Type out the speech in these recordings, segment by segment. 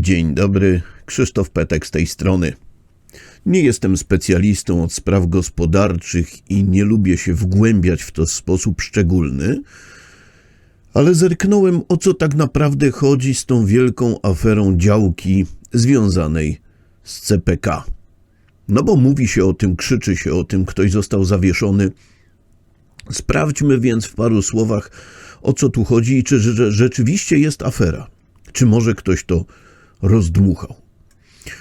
Dzień dobry, Krzysztof Petek z tej strony. Nie jestem specjalistą od spraw gospodarczych i nie lubię się wgłębiać w to w sposób szczególny, ale zerknąłem o co tak naprawdę chodzi z tą wielką aferą działki związanej z CPK. No bo mówi się o tym, krzyczy się o tym, ktoś został zawieszony. Sprawdźmy więc w paru słowach, o co tu chodzi i czy rze- rzeczywiście jest afera. Czy może ktoś to rozdmuchał?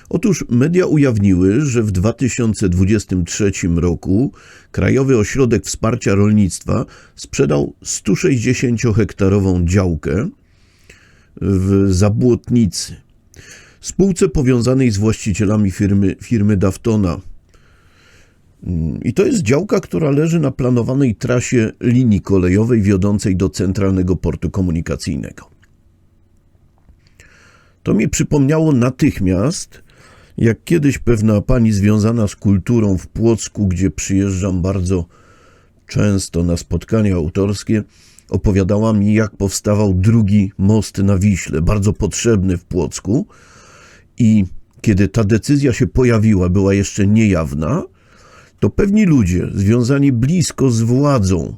Otóż media ujawniły, że w 2023 roku Krajowy Ośrodek Wsparcia Rolnictwa sprzedał 160-hektarową działkę w Zabłotnicy, spółce powiązanej z właścicielami firmy, firmy Daftona. I to jest działka, która leży na planowanej trasie linii kolejowej wiodącej do Centralnego Portu Komunikacyjnego. To mi przypomniało natychmiast, jak kiedyś pewna pani związana z kulturą w Płocku, gdzie przyjeżdżam bardzo często na spotkania autorskie, opowiadała mi, jak powstawał drugi most na Wiśle, bardzo potrzebny w Płocku. I kiedy ta decyzja się pojawiła, była jeszcze niejawna, to pewni ludzie związani blisko z władzą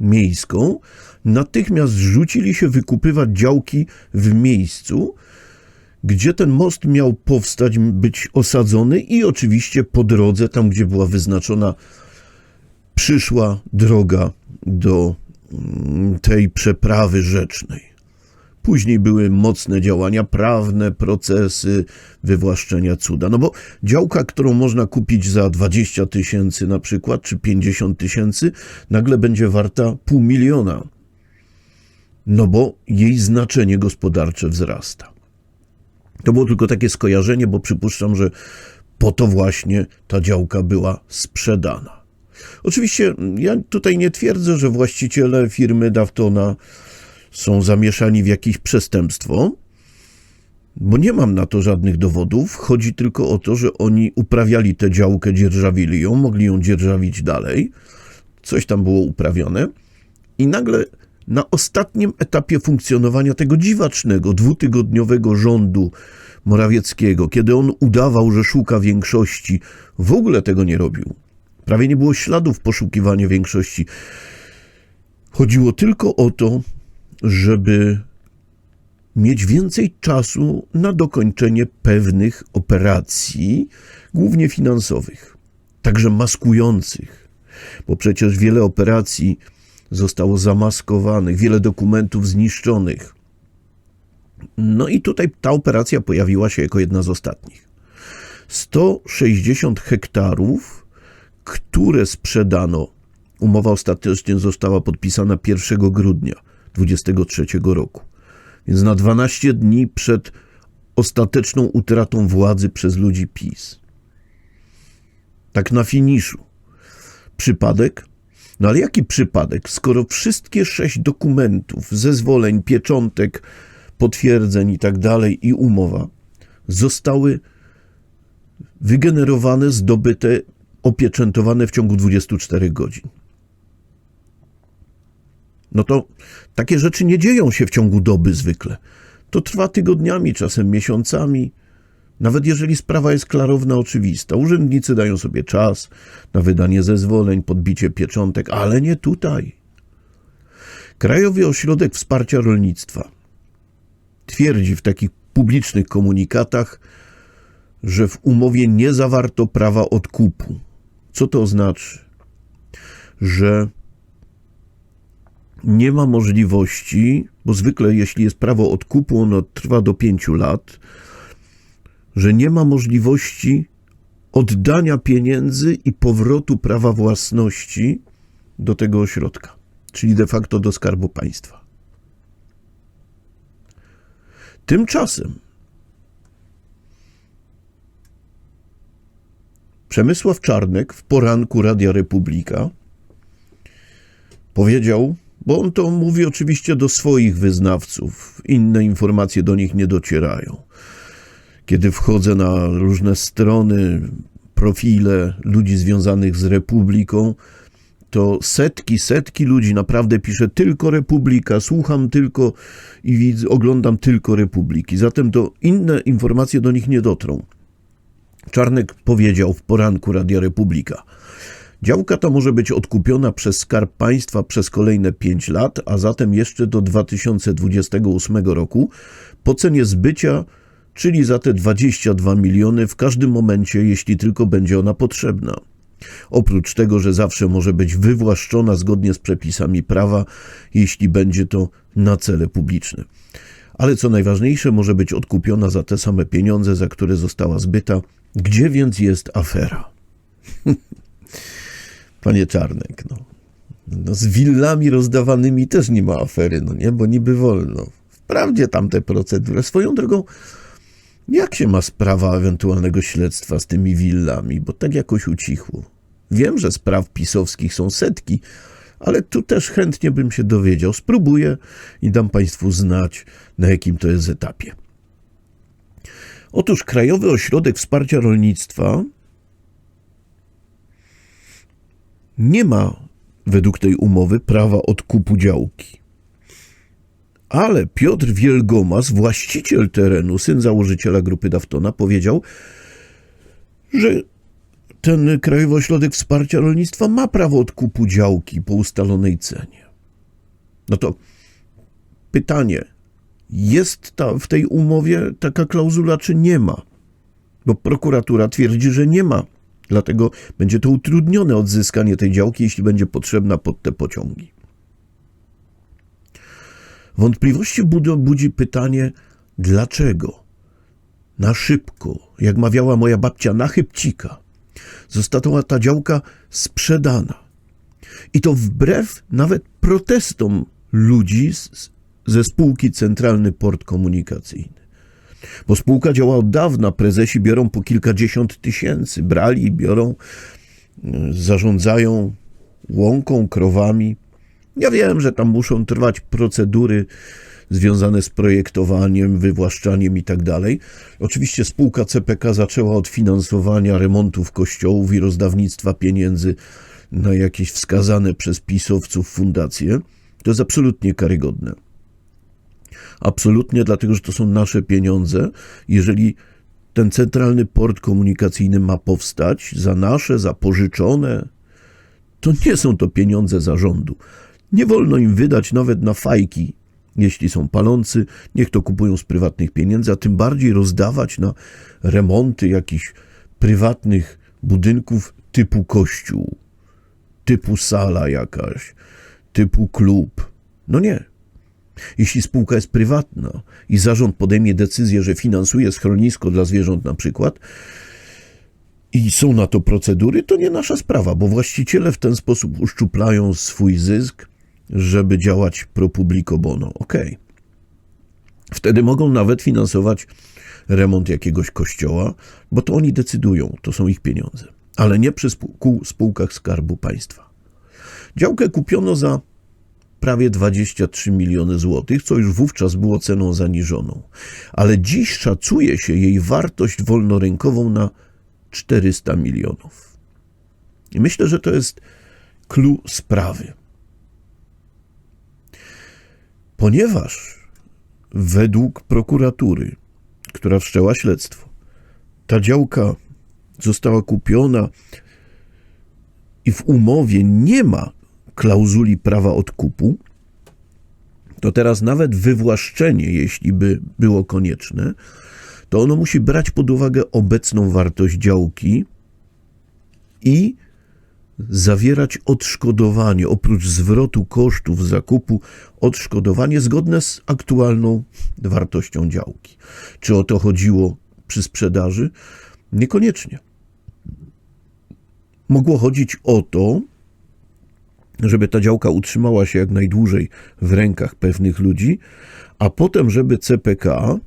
miejską natychmiast rzucili się wykupywać działki w miejscu, gdzie ten most miał powstać, być osadzony i oczywiście po drodze, tam gdzie była wyznaczona przyszła droga do mm, tej przeprawy rzecznej. Później były mocne działania prawne, procesy wywłaszczenia cuda. No bo działka, którą można kupić za 20 tysięcy na przykład, czy 50 tysięcy, nagle będzie warta pół miliona. No bo jej znaczenie gospodarcze wzrasta. To było tylko takie skojarzenie, bo przypuszczam, że po to właśnie ta działka była sprzedana. Oczywiście ja tutaj nie twierdzę, że właściciele firmy Daftona są zamieszani w jakieś przestępstwo, bo nie mam na to żadnych dowodów. Chodzi tylko o to, że oni uprawiali tę działkę, dzierżawili ją, mogli ją dzierżawić dalej. Coś tam było uprawione. I nagle na ostatnim etapie funkcjonowania tego dziwacznego, dwutygodniowego rządu Morawieckiego, kiedy on udawał, że szuka większości, w ogóle tego nie robił. Prawie nie było śladów poszukiwania większości. Chodziło tylko o to, żeby mieć więcej czasu na dokończenie pewnych operacji, głównie finansowych, także maskujących, bo przecież wiele operacji zostało zamaskowanych, wiele dokumentów zniszczonych. No i tutaj ta operacja pojawiła się jako jedna z ostatnich. 160 hektarów, które sprzedano. Umowa ostatecznie została podpisana 1 grudnia 2023 roku. Więc na 12 dni przed ostateczną utratą władzy przez ludzi PiS. Tak na finiszu. Przypadek? No ale jaki przypadek, skoro wszystkie sześć dokumentów, zezwoleń, pieczątek, potwierdzeń i tak dalej i umowa zostały wygenerowane, zdobyte, opieczętowane w ciągu 24 godzin. No to takie rzeczy nie dzieją się w ciągu doby zwykle. To trwa tygodniami, czasem miesiącami. Nawet jeżeli sprawa jest klarowna, oczywista. Urzędnicy dają sobie czas na wydanie zezwoleń, podbicie pieczątek, ale nie tutaj. Krajowy Ośrodek Wsparcia Rolnictwa twierdzi w takich publicznych komunikatach, że w umowie nie zawarto prawa odkupu. Co to znaczy? Że nie ma możliwości, bo zwykle jeśli jest prawo odkupu, ono trwa do pięciu lat, że nie ma możliwości oddania pieniędzy i powrotu prawa własności do tego ośrodka, czyli de facto do skarbu państwa. Tymczasem Przemysław Czarnek w poranku Radia Republika powiedział, bo on to mówi oczywiście do swoich wyznawców, inne informacje do nich nie docierają. Kiedy wchodzę na różne strony, profile ludzi związanych z Republiką, to setki, setki ludzi naprawdę pisze tylko Republika, słucham tylko i widzę, oglądam tylko Republiki. Zatem to inne informacje do nich nie dotrą. Czarnek powiedział w poranku Radia Republika. Działka ta może być odkupiona przez Skarb Państwa przez kolejne 5 lat, a zatem jeszcze do 2028 roku po cenie zbycia, czyli za te 22 miliony w każdym momencie, jeśli tylko będzie ona potrzebna. Oprócz tego, że zawsze może być wywłaszczona zgodnie z przepisami prawa, jeśli będzie to na cele publiczne. Ale co najważniejsze, może być odkupiona za te same pieniądze, za które została zbyta. Gdzie więc jest afera? Panie Czarnek, no. no. Z willami rozdawanymi też nie ma afery, no nie, bo niby wolno. Wprawdzie tamte procedury. Swoją drogą, jak się ma sprawa ewentualnego śledztwa z tymi willami, bo tak jakoś ucichło. Wiem, że spraw pisowskich są setki, ale tu też chętnie bym się dowiedział. Spróbuję i dam Państwu znać, na jakim to jest etapie. Otóż Krajowy Ośrodek Wsparcia Rolnictwa nie ma według tej umowy prawa odkupu działki. Ale Piotr Wielgomas, właściciel terenu, syn założyciela grupy Daftona, powiedział, że ten Krajowy Ośrodek Wsparcia Rolnictwa ma prawo odkupu działki po ustalonej cenie. No to pytanie, jest ta, w tej umowie taka klauzula, czy nie ma? Bo prokuratura twierdzi, że nie ma. Dlatego będzie to utrudnione odzyskanie tej działki, jeśli będzie potrzebna pod te pociągi. Wątpliwości budzi pytanie, dlaczego na szybko, jak mawiała moja babcia, na chybcika, została ta działka sprzedana. I to wbrew nawet protestom ludzi z, ze spółki Centralny Port Komunikacyjny. Bo spółka działa od dawna, prezesi biorą po kilkadziesiąt tysięcy, brali, biorą, y, zarządzają łąką, krowami. Ja wiem, że tam muszą trwać procedury związane z projektowaniem, wywłaszczaniem i tak dalej. Oczywiście spółka CPK zaczęła od finansowania remontów kościołów i rozdawnictwa pieniędzy na jakieś wskazane przez pisowców fundacje. To jest absolutnie karygodne. Absolutnie, dlatego że to są nasze pieniądze. Jeżeli ten centralny port komunikacyjny ma powstać za nasze, za pożyczone, to nie są to pieniądze zarządu. Nie wolno im wydać nawet na fajki, jeśli są palący, niech to kupują z prywatnych pieniędzy, a tym bardziej rozdawać na remonty jakichś prywatnych budynków typu kościół, typu sala jakaś, typu klub. No nie. Jeśli spółka jest prywatna i zarząd podejmie decyzję, że finansuje schronisko dla zwierząt na przykład, i są na to procedury, to nie nasza sprawa, bo właściciele w ten sposób uszczuplają swój zysk, żeby działać pro publico bono. Okay. Wtedy mogą nawet finansować remont jakiegoś kościoła, bo to oni decydują, to są ich pieniądze, ale nie przy spółkach Skarbu Państwa. Działkę kupiono za prawie 23 miliony złotych, co już wówczas było ceną zaniżoną, ale dziś szacuje się jej wartość wolnorynkową na 400 milionów. I myślę, że to jest clue sprawy. Ponieważ według prokuratury, która wszczęła śledztwo, ta działka została kupiona i w umowie nie ma klauzuli prawa odkupu, to teraz nawet wywłaszczenie, jeśli by było konieczne, to ono musi brać pod uwagę obecną wartość działki i zawierać odszkodowanie, oprócz zwrotu kosztów zakupu, odszkodowanie zgodne z aktualną wartością działki. Czy o to chodziło przy sprzedaży? Niekoniecznie. Mogło chodzić o to, żeby ta działka utrzymała się jak najdłużej w rękach pewnych ludzi, a potem, żeby CPK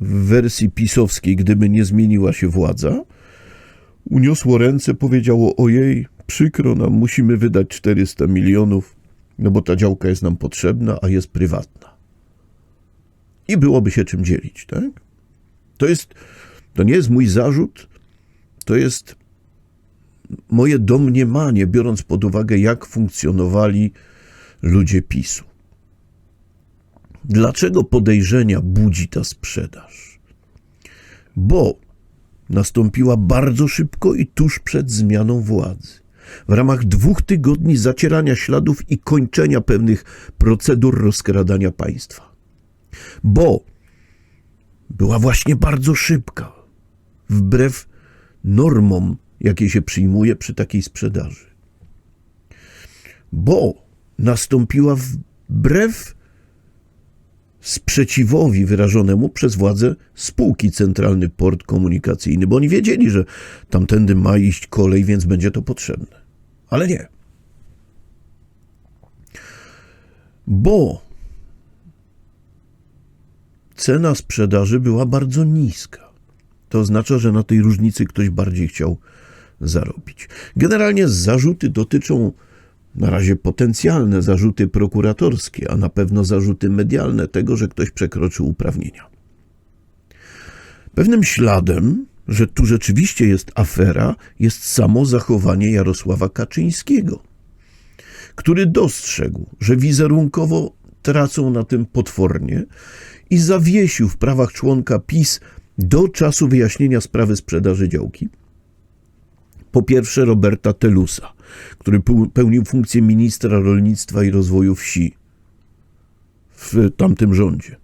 w wersji pisowskiej, gdyby nie zmieniła się władza, uniosło ręce, powiedziało: Ojej, przykro nam, musimy wydać 400 milionów, no bo ta działka jest nam potrzebna, a jest prywatna. I byłoby się czym dzielić, tak? To jest, to nie jest mój zarzut, to jest moje domniemanie, biorąc pod uwagę, jak funkcjonowali ludzie PiSu. Dlaczego podejrzenia budzi ta sprzedaż? Bo nastąpiła bardzo szybko i tuż przed zmianą władzy. W ramach dwóch tygodni zacierania śladów i kończenia pewnych procedur rozkradania państwa. Bo była właśnie bardzo szybka, wbrew normom, jakie się przyjmuje przy takiej sprzedaży. Bo nastąpiła wbrew sprzeciwowi wyrażonemu przez władze spółki Centralny Port Komunikacyjny, bo oni wiedzieli, że tamtędy ma iść kolej, więc będzie to potrzebne. Ale nie. Bo cena sprzedaży była bardzo niska. To oznacza, że na tej różnicy ktoś bardziej chciał zarobić. Generalnie zarzuty dotyczą na razie potencjalne zarzuty prokuratorskie, a na pewno zarzuty medialne tego, że ktoś przekroczył uprawnienia. Pewnym śladem, że tu rzeczywiście jest afera, jest samo zachowanie Jarosława Kaczyńskiego, który dostrzegł, że wizerunkowo tracą na tym potwornie i zawiesił w prawach członka PiS do czasu wyjaśnienia sprawy sprzedaży działki. Po pierwsze Roberta Telusa, który pełnił funkcję ministra rolnictwa i rozwoju wsi w tamtym rządzie.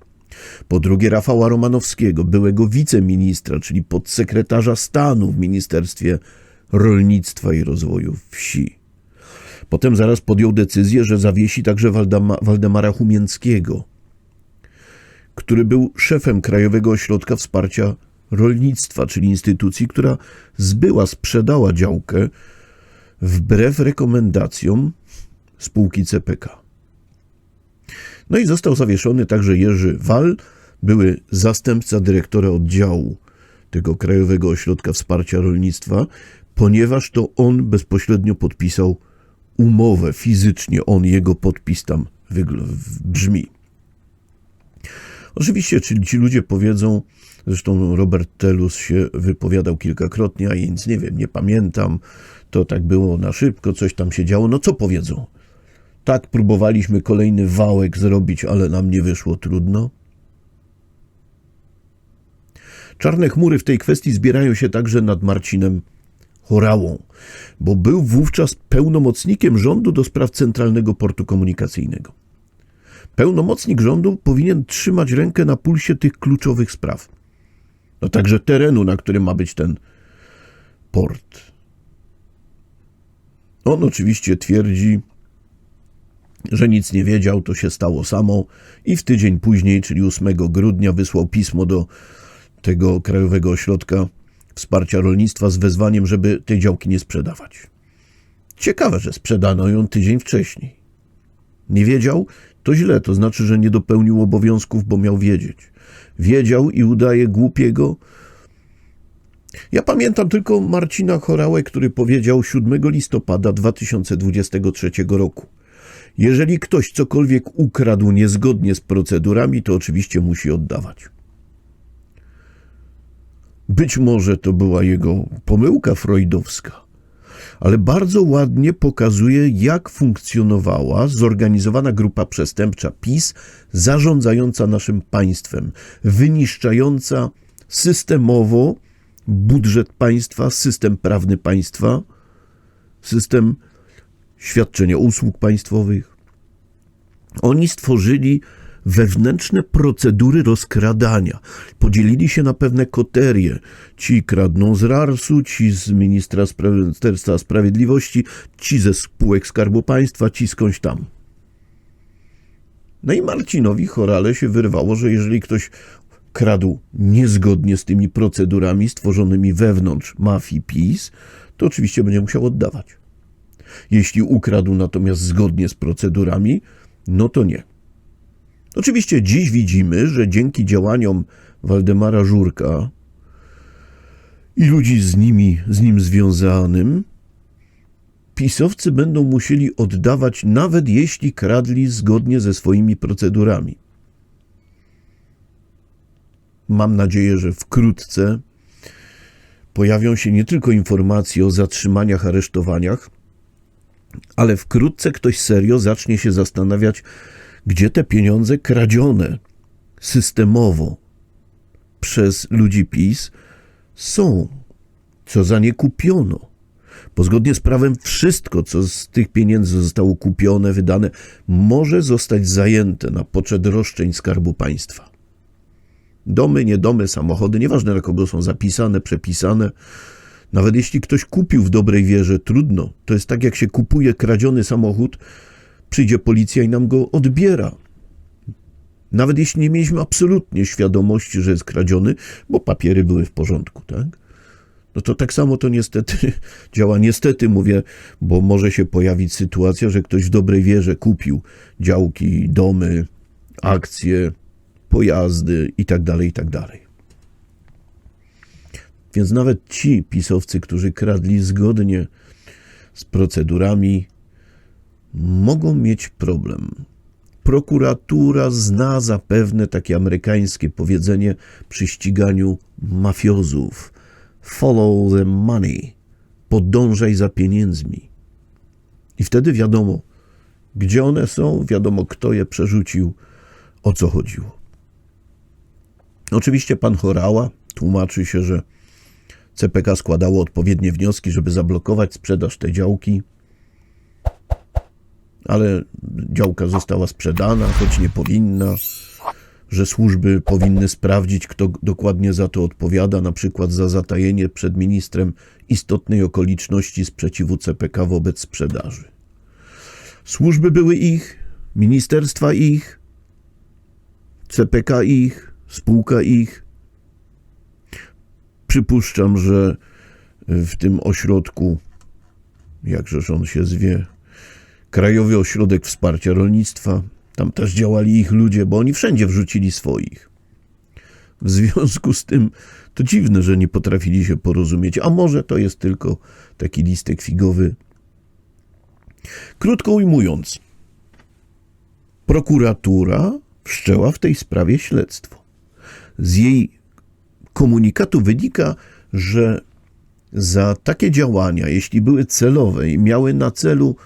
Po drugie Rafała Romanowskiego, byłego wiceministra, czyli podsekretarza stanu w Ministerstwie Rolnictwa i Rozwoju Wsi. Potem zaraz podjął decyzję, że zawiesi także Waldema, Waldemara Humięckiego, który był szefem Krajowego Ośrodka Wsparcia Rolnictwa, czyli instytucji, która zbyła, sprzedała działkę wbrew rekomendacjom spółki CPK. No i został zawieszony także Jerzy Wal, były zastępca dyrektora oddziału tego Krajowego Ośrodka Wsparcia Rolnictwa, ponieważ to on bezpośrednio podpisał umowę fizycznie, on, jego podpis tam brzmi. Oczywiście, czyli ci ludzie powiedzą, zresztą Robert Telus się wypowiadał kilkakrotnie, a ja nic nie wiem, nie pamiętam, to tak było na szybko, coś tam się działo. No co powiedzą? Tak, próbowaliśmy kolejny wałek zrobić, ale nam nie wyszło trudno. Czarne chmury w tej kwestii zbierają się także nad Marcinem Horałą, bo był wówczas pełnomocnikiem rządu do spraw Centralnego Portu Komunikacyjnego. Pełnomocnik rządu powinien trzymać rękę na pulsie tych kluczowych spraw. No także terenu, na którym ma być ten port. On oczywiście twierdzi, że nic nie wiedział, to się stało samo i w tydzień później, czyli 8 grudnia, wysłał pismo do tego Krajowego Ośrodka Wsparcia Rolnictwa z wezwaniem, żeby tej działki nie sprzedawać. Ciekawe, że sprzedano ją tydzień wcześniej. Nie wiedział, to źle, to znaczy, że nie dopełnił obowiązków, bo miał wiedzieć. Wiedział i udaje głupiego, ja pamiętam tylko Marcina Chorałę, który powiedział 7 listopada 2023 roku. Jeżeli ktoś cokolwiek ukradł niezgodnie z procedurami, to oczywiście musi oddawać. Być może to była jego pomyłka freudowska, ale bardzo ładnie pokazuje, jak funkcjonowała zorganizowana grupa przestępcza PiS, zarządzająca naszym państwem, wyniszczająca systemowo budżet państwa, system prawny państwa, system świadczenia usług państwowych. Oni stworzyli wewnętrzne procedury rozkradania. Podzielili się na pewne koterie. Ci kradną z RARS-u, ci z Ministerstwa Sprawiedliwości, ci ze spółek Skarbu Państwa, ci skądś tam. No i Marcinowi Chorale się wyrwało, że jeżeli ktoś kradł niezgodnie z tymi procedurami stworzonymi wewnątrz mafii PiS, to oczywiście będzie musiał oddawać. Jeśli ukradł natomiast zgodnie z procedurami, no to nie. Oczywiście dziś widzimy, że dzięki działaniom Waldemara Żurka i ludzi z, nimi, z nim związanym, pisowcy będą musieli oddawać, nawet jeśli kradli zgodnie ze swoimi procedurami. Mam nadzieję, że wkrótce pojawią się nie tylko informacje o zatrzymaniach, aresztowaniach, ale wkrótce ktoś serio zacznie się zastanawiać, gdzie te pieniądze kradzione systemowo przez ludzi PiS są, co za nie kupiono. Bo zgodnie z prawem wszystko, co z tych pieniędzy zostało kupione, wydane, może zostać zajęte na poczet roszczeń Skarbu Państwa. Domy, niedomy, samochody, nieważne na kogo są zapisane, przepisane. Nawet jeśli ktoś kupił w dobrej wierze, trudno. To jest tak, jak się kupuje kradziony samochód, przyjdzie policja i nam go odbiera. Nawet jeśli nie mieliśmy absolutnie świadomości, że jest kradziony, bo papiery były w porządku, tak? No to tak samo to niestety działa. Niestety mówię, bo może się pojawić sytuacja, że ktoś w dobrej wierze kupił działki, domy, akcje, pojazdy i tak dalej, i tak. Więc nawet ci pisowcy, którzy kradli zgodnie z procedurami, mogą mieć problem. Prokuratura zna zapewne takie amerykańskie powiedzenie przy ściganiu mafiozów: follow the money, podążaj za pieniędzmi. I wtedy wiadomo, gdzie one są, wiadomo, kto je przerzucił, o co chodziło. Oczywiście pan Chorała tłumaczy się, że CPK składało odpowiednie wnioski, żeby zablokować sprzedaż tej działki, ale działka została sprzedana, choć nie powinna, że służby powinny sprawdzić, kto dokładnie za to odpowiada, na przykład za zatajenie przed ministrem istotnej okoliczności sprzeciwu CPK wobec sprzedaży. Służby były ich, ministerstwa ich, CPK ich, spółka ich. Przypuszczam, że w tym ośrodku, jakżeż on się zwie, Krajowy Ośrodek Wsparcia Rolnictwa, tam też działali ich ludzie, bo oni wszędzie wrzucili swoich. W związku z tym to dziwne, że nie potrafili się porozumieć, a może to jest tylko taki listek figowy. Krótko ujmując, prokuratura wszczęła w tej sprawie śledztwo. Z jej komunikatu wynika, że za takie działania, jeśli były celowe i miały na celu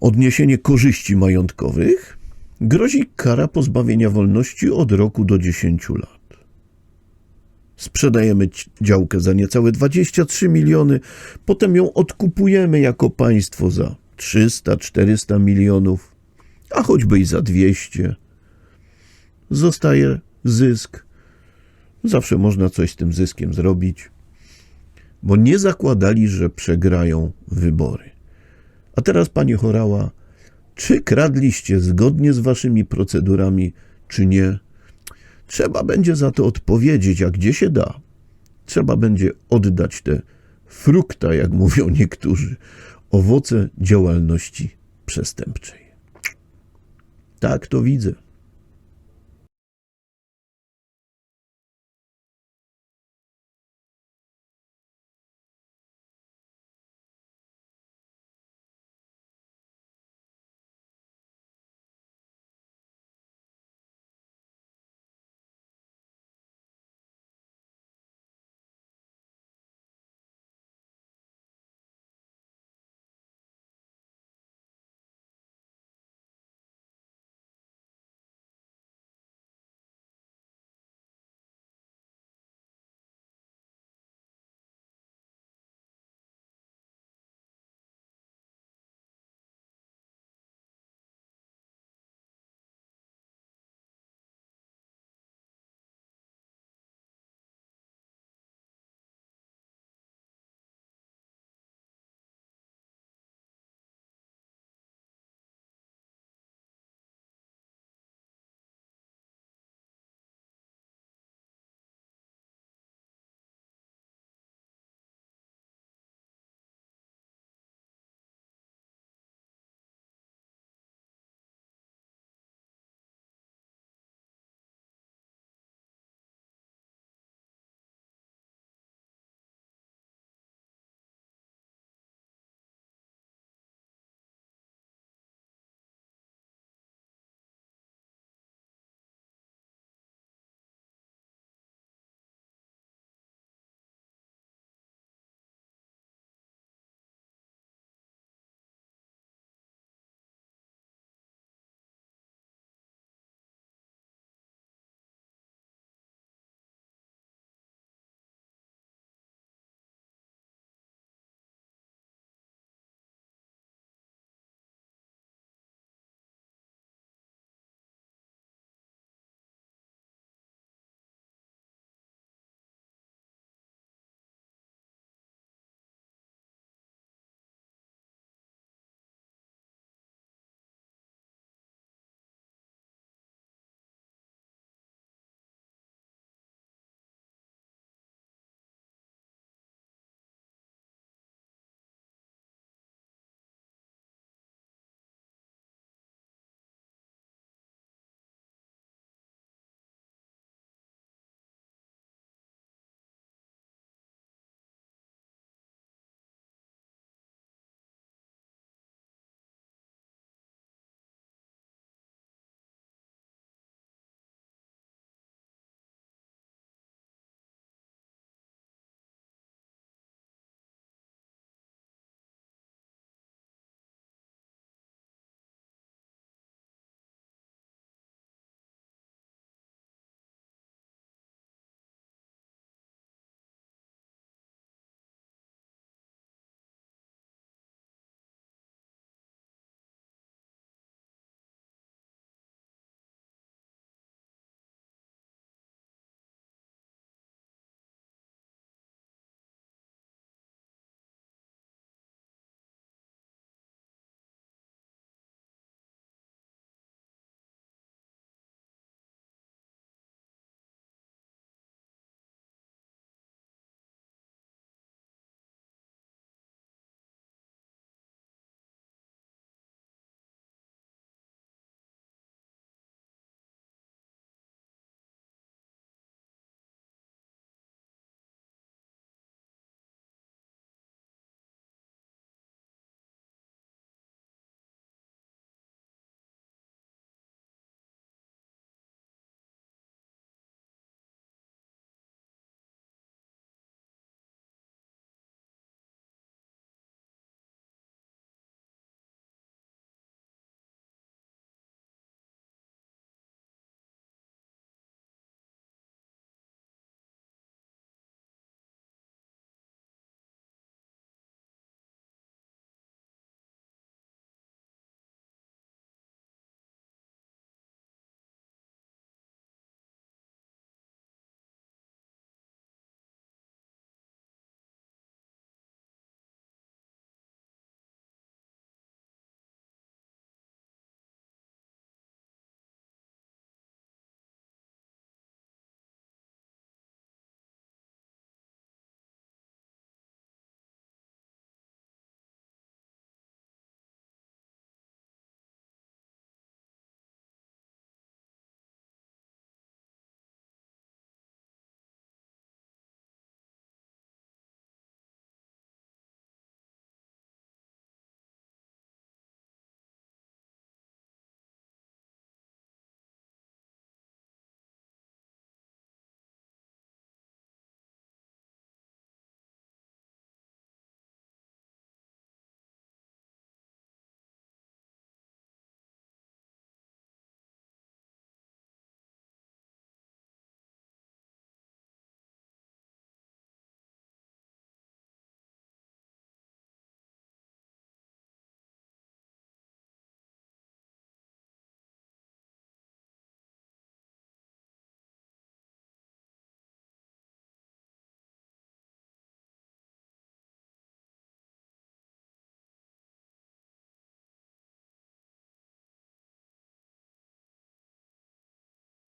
odniesienie korzyści majątkowych, grozi kara pozbawienia wolności od roku do 10 lat. Sprzedajemy działkę za niecałe 23 miliony, potem ją odkupujemy jako państwo za 300-400 milionów, a choćby i za 200. Zostaje zysk. Zawsze można coś z tym zyskiem zrobić, bo nie zakładali, że przegrają wybory. A teraz, panie Chorała, czy kradliście zgodnie z waszymi procedurami, czy nie? Trzeba będzie za to odpowiedzieć, a gdzie się da? Trzeba będzie oddać te frukta, jak mówią niektórzy, owoce działalności przestępczej. Tak to widzę.